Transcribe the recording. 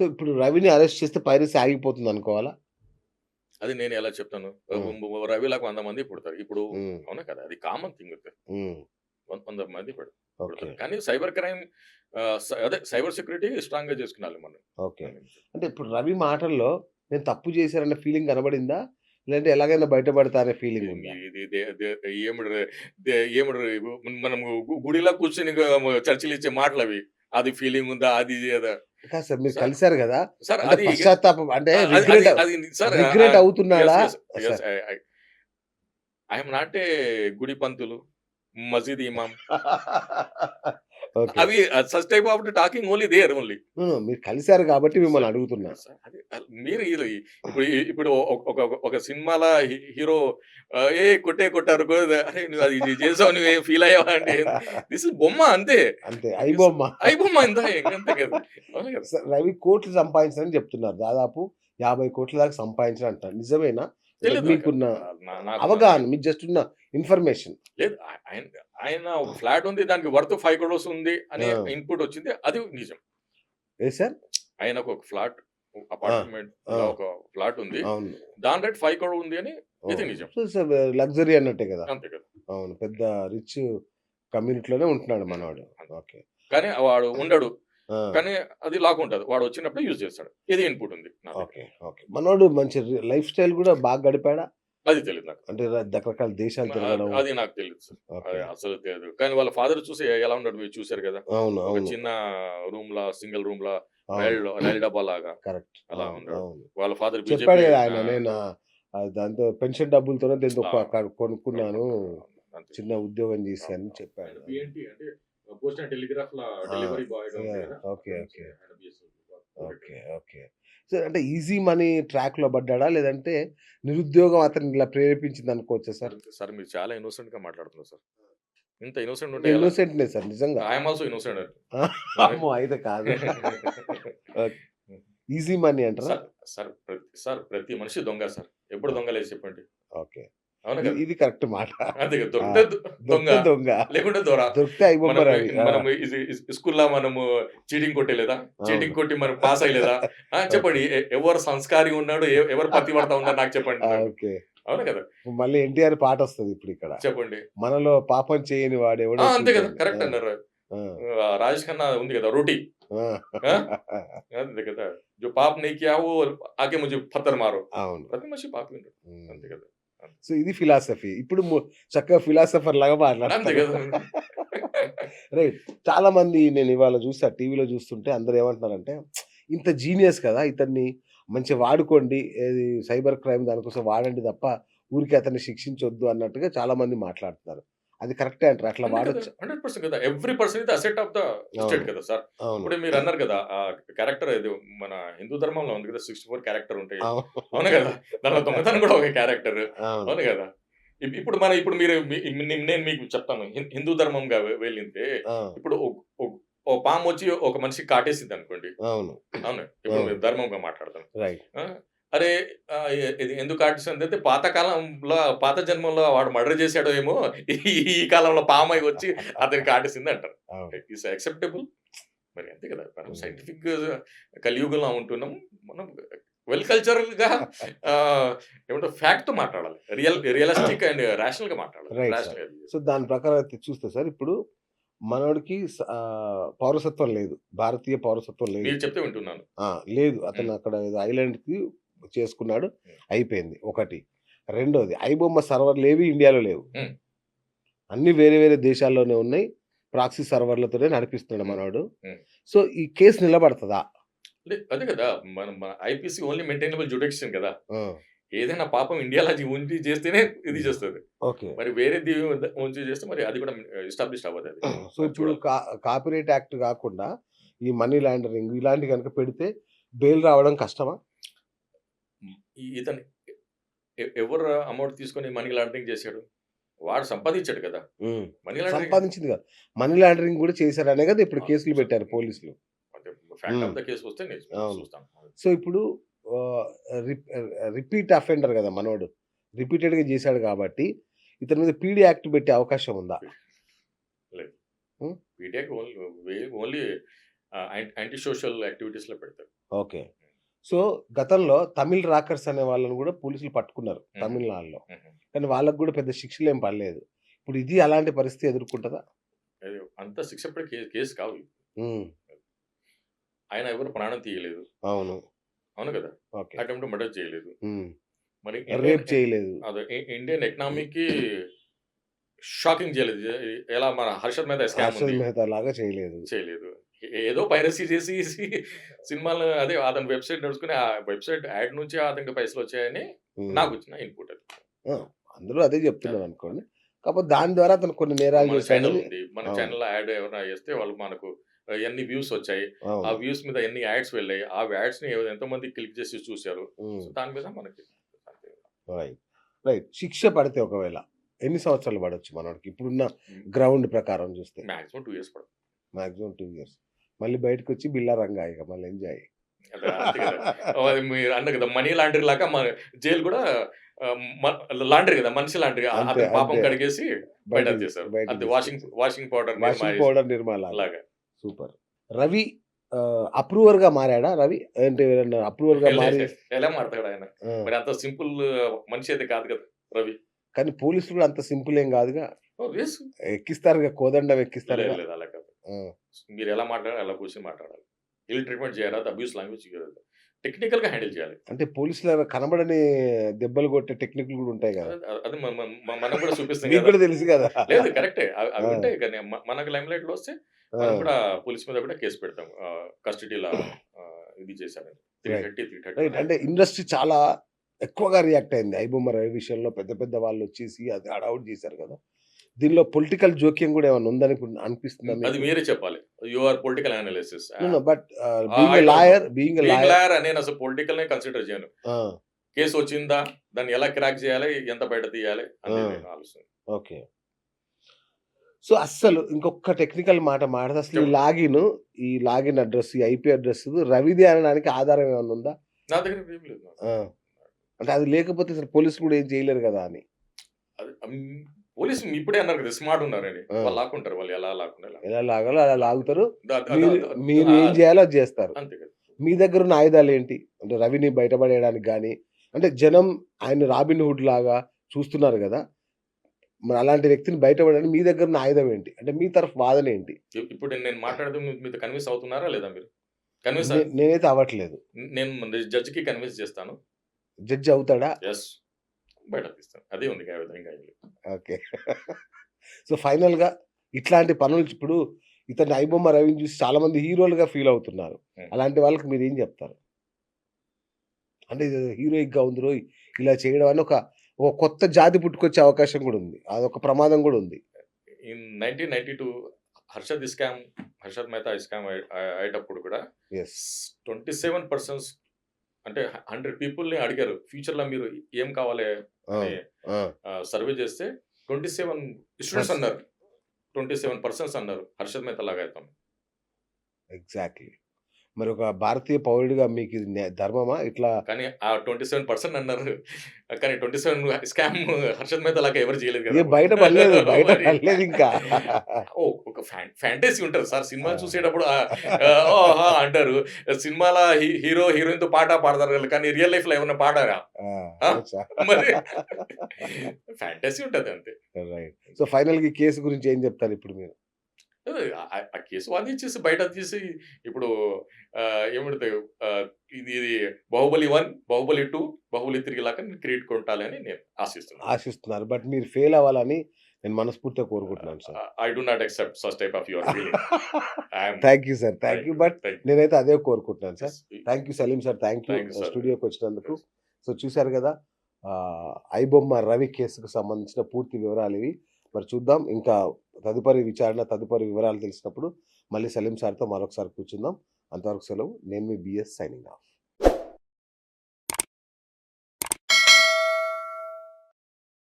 So ఇప్పుడు రవిని arrest చేస్తే పైరసీ ఆగిపోతుంది అనుకోవాలా? అది నేను ఎలా చెప్తాను? ఉమ్. రవిలాకు వంద మంది పుడతారు. ఇప్పుడు అవునా కదా? అది కామన్ థింగ్ వంద మంది పుడతారు. కానీ సైబర్ క్రైమ్ అదే సైబర్ సెక్యూరిటీ స్ట్రాంగ్గా చేసుకున్నాలి మనం. ఓకే. అంటే ఇప్పుడు రవి మాటల్లో నేను తప్పు చేశానన్న ఫీలింగ్ కనబడిందా? లేదంటే ఎలాగైనా బయటపడతా అనే ఫీలింగ్ ఉందా? ఏమిడు ఏమిడు మనం గుడిలో కూర్చొని చర్చలు ఇచ్చే మాటలు అవి అది ఫీలింగ్ ఉందా? అది సార్ మీరు కలిశారు కదా? సార్ అది పశ్చాత్తాపం అంటే రిగ్రెట్ అవుతున్నాడా ఐఎమ్ నాట్ ఏ గుడి పంతులు మసీద్ ఇమాం అవి such type of talking only there only మీరు కలిశారు కాబట్టి మిమ్మల్ని అడుగుతున్నా. మీరు ఇప్పుడు ఇప్పుడు ఒక- ఒక సినిమాల హీరో ఏ కొట్టే కొట్టారు అరే నువ్వు అది చేసావు నువ్వు ఫీల్ అయ్యావా అంటే దిస్ ఇస్ బొమ్మ అంతే. అంతే అయిపోమ్మా అయి బొమ్మ అంతే కదా. రవి కోట్లు సంపాదించారని చెప్తున్నారు. దాదాపు యాభై కోట్ల దాకా సంపాదించిన అంటారు. నిజమేనా. మీకున్న అవగాహన మీకు జస్ట్ ఉన్న ఇన్ఫర్మేషన్. లేదు ఆయన ఆయన ఒక ఫ్లాట్ ఉంది దానికి వర్త్ ఫైవ్ క్రోర్స్ ఉంది అనే. ఇన్పుట్ వచ్చింది అది నిజం. ఏ సార్? ఆయనకు ఒక ఫ్లాట్ అపార్ట్మెంట్. ఒక ఫ్లాట్ ఉంది. దాని రేట్ ఫైవ్ క్రోర్ ఉంది అని ఇది నిజం. లగ్జరీ అన్నట్టే కదా? అంతే కదా. అవును పెద్ద రిచ్ కమ్యూనిటీలోనే ఉంటున్నాడు మనవాడు. ఓకే. కానీ వాడు ఉండడు. కానీ అది లాక్ ఉంటుంది. వాడు వచ్చినప్పుడు యూజ్ చేస్తాడు. ఇది ఇన్పుట్ ఉంది. Okay okay. మనోడు మంచి లైఫ్ స్టైల్ కూడా బాగా గడిపాడా? అది తెలియదు నాకు. అంటే రకరకాల దేశాలు తిరగడం. అది నాకు తెలియదు సార్. అసలు తెలియదు కానీ వాళ్ళ ఫాదర్ చూసి ఎలా ఉన్నాడు మీరు చూసారు కదా? అవును చిన్న రూమ్ లా సింగిల్ రూమ్ లా రైల్ రైల్ డబ్బా లాగా కరెక్ట్. అలా ఉన్నాడు. వాళ్ళ ఫాదర్ చెప్పాడు ఆయన నేను దాంతో పెన్షన్ డబ్బులతోనే దీంతో కొనుక్కున్నాను. చిన్న ఉద్యోగం చేశాను చెప్పాడు. Post and telegraph law delivery boy okay okay. Okay okay. So అంటే ఈజీ మనీ ట్రాక్లో పడ్డాడా? లేదంటే నిరుద్యోగం అతన్ని ఇలా ప్రేరేపించింది అనుకోవచ్చా సార్? సార్ మీరు చాలా ఇన్నోసెంట్గా మాట్లాడుతున్నారు సార్. ఇంత ఇన్నోసెంట్ ఉంటే ఇన్నోసెంట్ నే సార్ నిజంగా. I'm also innocent. అమ్మో అయితే కాదు. ఈజీ మనీ అంటారా? సార్ సార్ ప్రతి సార్ ప్రతి మనిషి దొంగ సార్. ఎప్పుడు దొంగ లేదు చెప్పండి. ఓకే. ఇది కరెక్ట్ మాట. దొంగ. లేకుంటే దొర. మనం స్కూల్లో మనము చీటింగ్ కొట్టలేదా? చీటింగ్ కొట్టి మనం పాస్ అయ్యలేదా? చెప్పండి. ఎవరు సంస్కారి ఉన్నాడు? ఎవరు పత్తి పడతా ఉన్నాడు? నాకు చెప్పండి. ఓకే. అవును కదా? మళ్ళీ ఎన్టీఆర్ పాట వస్తుంది ఇప్పుడు ఇక్కడ. చెప్పండి. మనలో పాపం చేయని వాడు ఎవడు అంతే కదా. కరెక్ట్ అన్నారు. రాజేష్ ఖన్నా ఉంది కదా రోటీ. అంతే కదా. జో పాప్ నీ కియా ఆకే ముజే పత్తర్ మారు. అవును. ప్రతి మనిషి పాపి అంతే కదా. సో ఇది ఫిలాసఫీ. ఇప్పుడు చక్కగా ఫిలాసఫర్ లాగా మాట్లాడతారు. రైట్. చాలా మంది నేను ఇవాళ చూస్తా టీవీలో చూస్తుంటే అందరు ఏమంటున్నారంటే ఇంత జీనియస్ కదా ఇతన్ని మంచిగా వాడుకోండి ఏది సైబర్ క్రైమ్ దానికోసం వాడండి తప్ప ఊరికి అతన్ని శిక్షించొద్దు అన్నట్టుగా చాలా మంది మాట్లాడుతున్నారు. అది కరెక్టే అంటారు. అట్లా వాడచ్చు. హండ్రెడ్ పర్సెంట్ కదా. ఎవ్రీ పర్సన్ ఇది అసెట్ ఆఫ్ ద స్టేట్ కదా సార్. ఇప్పుడు మీరు అన్నారు కదా ఆ క్యారెక్టర్ ఇది మన హిందూ ధర్మంలో ఉంది కదా సిక్స్టీ ఫోర్ క్యారెక్టర్ ఉంటాయి. అవును. కదా. దాంట్లో దొంగతనం కూడా ఒక క్యారెక్టర్. అవును. కదా. ఇప్- ఇప్పుడు మన ఇప్పుడు మీరు నేను మీకు చెప్తాను. హిందూ ధర్మంగా వెళ్ళింటే ఇప్పుడు ఓ- పాము వచ్చి ఒక మనిషి కాటేసింది అనుకోండి. అవును. అవును. ఇప్పుడు ధర్మంగా మాట్లాడతాం రైట్ ఆ, అరే ఇది ఎందుకు కాటేసింది అంటే పాత కాలంలో పాత జన్మంలో వాడు మర్డర్ చేశాడో ఏమో ఈ కాలంలో పాము అయి వచ్చి అతనికి కాటేసింది అంటారు. ఇట్స్ యాక్సెప్టబుల్ మరి అంతే కదా మనం. సైంటిఫిక్ కలియుగంలో ఉంటున్నాం. మనం వెల్ కల్చరల్గా ఆ, ఏమంటారు ఫ్యాక్ట్తో మాట్లాడాలి. రియల్ రియలిస్టిక్ అండ్గా మాట్లాడాలి. సో దాని ప్రకారం అయితే చూస్తే సార్ ఇప్పుడు మనోడికి పౌరసత్వం లేదు. భారతీయ పౌరసత్వం లేదు. చెప్తే వింటున్నాను. లేదు. అతను అక్కడ ఏదో ఐలాండ్కి చేసుకున్నాడు అయిపోయింది. ఒకటి. రెండోది ఐబొమ్మ సర్వర్లు ఏవి ఇండియాలో లేవు. అన్ని వేరే వేరే దేశాల్లోనే ఉన్నాయి. ప్రాక్సీ సర్వర్లతోనే నడిపిస్తున్నాడు మనవాడు. సో ఈ కేసు నిలబడుతుందా? అదే కదా మనం మన ఐపీసీ ఓన్లీ మెయింటైనబుల్ జుడిక్షన్ కదా. ఏదైనా పాపం ఇండియాలో ఉంచి చేస్తేనే ఇది చేస్తుంది. ఓకే. మరి వేరే ఉంచి చేస్తే మరి అది కూడా ఎస్టాబ్లిష్ అవ్వదు సో ఇప్పుడు కాపీరైట్ యాక్ట్ కాకుండా ఈ మనీ లాండరింగ్ ఇలాంటి కనుక పెడితే బెయిల్ రావడం కష్టమా? ఇతను ఎవరు అమౌంట్ తీసుకొని మనీ లాండరింగ్ చేశాడు? వాడు సంపాదించాడు కదా. మనీ లాండరింగ్ సంపాదించింది కదా. మనీ లాండరింగ్ కూడా చేశారనే కదా ఇప్పుడు కేసులు పెట్టారు పోలీసులు. కేసు వస్తే సో ఇప్పుడు రిపీట్ అఫెండర్ కదా మనోడు. రిపీటెడ్గా చేశాడు కాబట్టి ఇతని మీద పీడీ యాక్ట్ పెట్టే అవకాశం ఉందా? BTech only only anti social యాక్టివిటీస్లో పెడతారు. ఓకే. సో, గతంలో తమిళ్ రాకర్స్ అనే వాళ్ళని గూడా పోలీసులు పట్టుకున్నారు. తమిళనాడులో. కానీ వాళ్ళకి గూడా పెద్ద శిక్షలేం పడలేదు. ఇప్పుడు ఇది అలాంటి పరిస్థితి ఎదుర్కుంటదా? అంత శిక్ష కేస్ కావు. ఆయన ఎవరు ప్రాణం తీయలేదు. అవును. అవును కదా! అటెంప్ట్ మర్డర్ చేయలేదు. మరి రేప్ చేయలేదు. అదే ఇండియన్ ఎకనామీకి షాకింగ్ చేయలేదు. ఎలా మన 'హర్షద్ మెహతా' స్కామ్ లాగా చేయలేదు. చేయలేదు. ఏదో పైరసీ చేసి సినిమాలు అదే అతని వెబ్‌సైట్ నడుచుకొని ఆ వెబ్‌సైట్ యాడ్ నుంచి అతనికి పైసలొచ్చాయని హ్మ్. నాకొచ్చిన ఇన్‌పుట్ అది. ఆ! అందరూ అదే చెప్తున్నారనుకోండి. కాకపోతే దాని ద్వారా అతను కొన్ని నేరాలు మన ఛానెల్ ఉంది. మన. ఛానెల్‌లో యాడ్ ఎవరైనా చేస్తే వాళ్ళు మనకు ఎన్ని వ్యూస్ వచ్చాయి. ఆ. వ్యూస్ మీద ఎన్ని యాడ్స్ వెళ్ళాయి. ఆ యాడ్స్‌ని ఎంతమంది క్లిక్ చేసి చూసారు. హ్మ్. సో, దాని మీద మనకి. రైట్. రైట్. శిక్ష పడితే ఒకవేళ ఎన్ని సంవత్సరాలు పడొచ్చు మనోడికి? ఇప్పుడున్న. గ్రౌండ్ ప్రకారం చూస్తే? మాక్సిమం 2 ఇయర్స్ పడుతుంది. Maximum 2 years. మళ్ళీ బయటకొచ్చి బిల్లా రంగా ఇక మళ్ళీ ఎంజాయ్. మీరు అన్నారు కదా! మనీ లాండరీ లాగా మన జైలు కూడా లాండరీ కదా! మనిషి లాండరీ. అతని పాపం. కడిగేసి బయట బయటకి చేశారు. బయటకి washing. Washing powder washing powder Nirma లాగా. సూపర్. రవి ఆహ్, అప్రూవర్‌గా మారాడా రవి? అంటే ఏదన్నా అప్రూవర్‌గా మారి ఎలా మారతాడు ఆయన? మరి అంత సింపుల్ మనిషి అయితే కాదు కదా! రవి. కానీ పోలీసులు కూడా అంత సింపుల్ ఏం కాదుగా. ఎక్కిస్తారుగా కోదండం లేదు మీరు ఎలా మాట్లాడాలో అలా కూర్చొని మాట్లాడాలి. ఇల్ ట్రీట్మెంట్ చేయరాదు. అబ్యూస్ లాంగ్వేజ్ చేయరాదు. టెక్నికల్‌గా హ్యాండిల్ చేయాలి. అంటే పోలీసులు కనబడని దెబ్బలు కొట్టే టెక్నిక్‌లు కూడా ఉంటాయి కదా! అది మనం కూడా చూపిస్తాం! కూడా తెలుసు కదా! లేదు కరెక్టే. అవి! ఉంటాయి. కానీ మనకు లైమ్‌లైట్‌లో వస్తే ఆ! మనం కూడా పోలీస్ మీద కూడా కేస్ పెడతాం. కస్టడీలో ఇది చేశారని. రైట్. 330, 330 రైట్. అంటే ఇండస్ట్రీ చాలా ఎక్కువగా రియాక్ట్ అయింది. ఐబొమ్మ రవి విషయంలో పెద్ద పెద్ద వాళ్ళొచ్చేసి అది హడావుడి చేశారు కదా! దీనిలో పొలిటికల్ జోక్యం కూడా ఏమైనా ఉందని అనిపిస్తుందా అది? మీరే చెప్పాలి. You are political analysis. No. No. But being no. Lawyer being lawyer నేను అసలు పొలిటికల్‌నే కన్సిడర్ చేయను. కేస్ వచ్చిందా? దాన్ని ఎలా క్రాక్ చేయాలి? ఎంత బయట తీయాలి? ఆలోచన. ఓకే. సో, అస్సలు ఇంకొక టెక్నికల్ మాట మాట్లాడితే అసలు ఈ. లాగిన్, ఈ లాగిన్ అడ్రెస్, ఈ ఐపీ అడ్రెస్ రవిదే అనడానికి ఆధారం ఏమన్నా ఉందా? నా దగ్గర ఏం లేదు. అంటే అది లేకపోతే అసలు పోలీసులు కూడా ఏం చేయలేరు కదా అని. పోలీసులు ఇప్పుడే అన్నారు కదా! స్మార్ట్ ఉన్నారని. వాళ్ళు లాక్కుంటారు. వాళ్ళు ఎలా లాక్కుండా ఎలా లాగాలో అలా లాగుతారు. మీరు! ఏం చేయాలో అది చేస్తారు. అంతే కదా! మీ దగ్గరున్న ఆయుధాలేంటి? అంటే రవిని బయటపడేయడానికి గాని, అంటే జనం ఆయన రాబిన్ హుడ్ లాగా చూస్తున్నారు గదా! మరి అలాంటి వ్యక్తిని బయటపడడానికి మీ దగ్గరున్న ఆయుధం ఏంటి? అంటే మీ తరఫు వాదన ఏంటి? ఇప్పుడు నేను మాట్లాడితే మీతో కన్విన్స్ అవుతున్నారా లేదా మీరు? కన్విన్స్ నేనైతే అవ్వట్లేదు. నేను జడ్జ్‌కి కన్విన్స్ చేస్తాను. జడ్జ్ అవుతాడా? యెస్. బయట తీస్తాను. అదే ఉంది ఇంకా. ఓకే. సో, ఫైనల్‌గా ఇట్లాంటి పనులు ఇప్పుడు ఇతన్ని ఐబొమ్మ రవిని చూసి చాలా మంది హీరోలుగా ఫీల్ అవుతున్నారు. అలాంటి వాళ్ళకి మీరేం చెప్తారు? అంటే హీరోయిక్‌గా ఉందిరోయ్! ఇలా చేయడం అని ఒక ఒక కొత్త జాతి పుట్టుకొచ్చే అవకాశం కూడా ఉంది. అదొక ప్రమాదం కూడా ఉంది. In 1992 Harshad scam Harshad Mehta scam అయ్యే అయ్యేటప్పుడు కూడా యెస్. 27 పర్సన్స్ అంటే 100 పీపుల్‌ని అడిగారు. ఫ్యూచర్‌లో మీరు ఏం కావాలి సర్వే చేస్తే 27 స్టూడెంట్స్ పర్స్ అన్నారు. 27 పర్సన్స్ అన్నారు. హర్షద్ మెహతా లాగా అయితాం. ఎగ్జాక్ట్‌లీ. మరి ఒక భారతీయ పౌరుడిగా మీకు ఇది ధర్మమా? ఇట్లా కానీ ఆ 27% అన్నారు. కానీ 27 స్కామ్ హర్షద్ మెహతా లాగా ఎవరు చేయలేదు కదా! బయట పడలేదు. బయట మరి పడలేదు ఇంకా. ఓహ్! ఒక ఫ్యాంటసీ ఉంటది సార్. సినిమా ఆ! చూసేటప్పుడు! అంటారు. సినిమాలో హీరో, హీరోయిన్‌తో పాట పాడతారు కదా! కానీ రియల్ లైఫ్‌లో ఏమన్నా పాడారా? ఆ! ఆ! అచ్చా! మరి ఫ్యాంటసీ ఉంటది అంతే. రైట్. సో, ఫైనల్‌గా ఈ కేసు గురించి ఏం చెప్తారు ఇప్పుడు మీరు? ఆ కేసు వాదించేసి బయట తీసి ఇప్పుడు ఏమంటది ఇది ఇది 'బాహుబలి 1', 'బాహుబలి 2', 'బాహుబలి 3' లాగా క్రియేట్ కొట్టాలని నేను ఆశిస్తున్నాను. ఆశిస్తున్నారు. బట్ మీరు ఫెయిల్ అవ్వాలని నేను మనస్ఫూర్తిగా కోరుకుంటున్నాను sir. I do not accept such type of your thank you sir. Thank you. But. నేనైతే అదే కోరుకుంటున్నాను sir. Thank you Salim sir. Thank you. స్టూడియోకి వచ్చినందుకు. సో, చూసారు కదా! ఐబొమ్మ రవి కేసుకు సంబంధించిన పూర్తి వివరాలు ఇవి. మరి చూద్దాం ఇంకా తదుపరి విచారణ, తదుపరి వివరాలు తెలిసినప్పుడు మళ్ళీ సలీం సార్‌తో మరొకసారి కూర్చుందాం. అంతవరకు సెలవు. నేను మీ బీఎస్ సైనింగ్ ఆఫ్.